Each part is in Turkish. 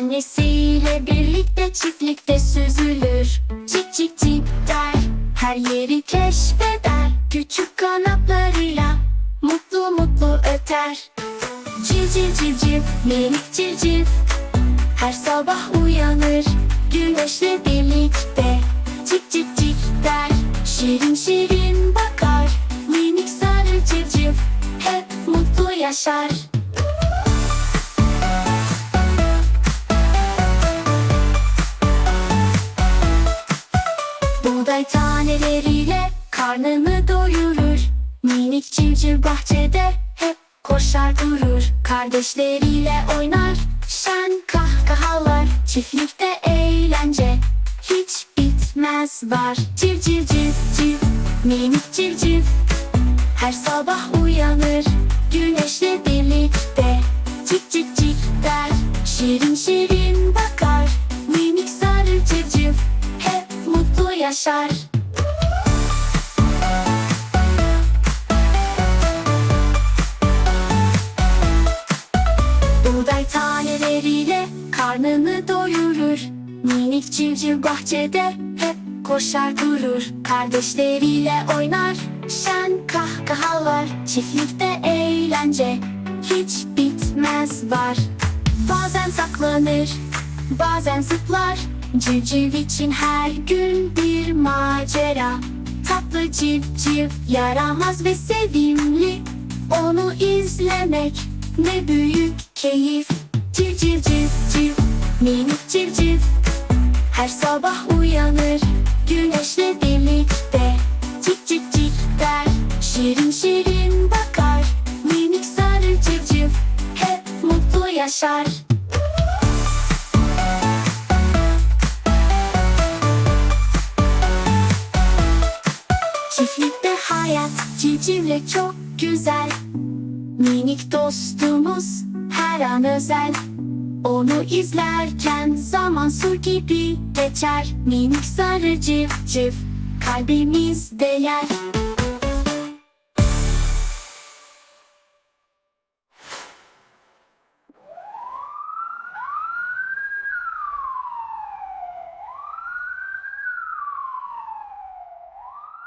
Annesiyle birlikte çiftlikte süzülür. Cik cik cik der Her yeri keşfeder. Küçük kanatlarıyla Mutlu mutlu öter. Civ civ civ civ Minik civciv Her sabah uyanır Güneşle birlikte. Cik cik cik der Şirin şirin bakar. Minik sarı civciv Hep mutlu yaşar taneleriyle karnını doyurur. Minik civciv bahçede hep koşar durur. Kardeşleriyle oynar şen kahkahalar. Çiftlikte eğlence hiç bitmez var. Civ civ civ civ minik civciv. Her sabah uyanır güneşle birlikte. Cik cik cik der şirin şirin bakar. Minik sarı civciv hep mutlu yaşar Buğday taneleriyle karnını doyurur. Minik civciv bahçede hep koşar durur. Kardeşleriyle oynar şen kahkahalar Çiftlikte eğlence hiç bitmez var. Bazen saklanır bazen zıplar. Civciv için her gün bir macera. Tatlı civciv yaramaz ve sevimli. Onu izlemek ne büyük keyif Civ civ civ civ minik civciv Her sabah uyanır güneşle birlikte. Cik cik cik der şirin şirin bakar. Minik sarı civciv hep mutlu yaşar. Çiftlikte hayat civcivle çok güzel. Minik dostumuz her an özel. Onu izlerken zaman su gibi geçer. Minik sarı civciv kalbimizde yer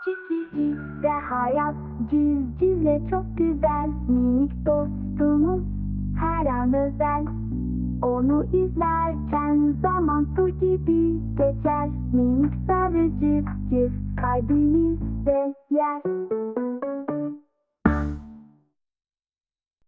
Çiftlikte hayat civcivle çok güzel. Minik dostumuz her an özel. Onu izlerken zaman su gibi geçer. Minik sarı civciv kalbimizde yer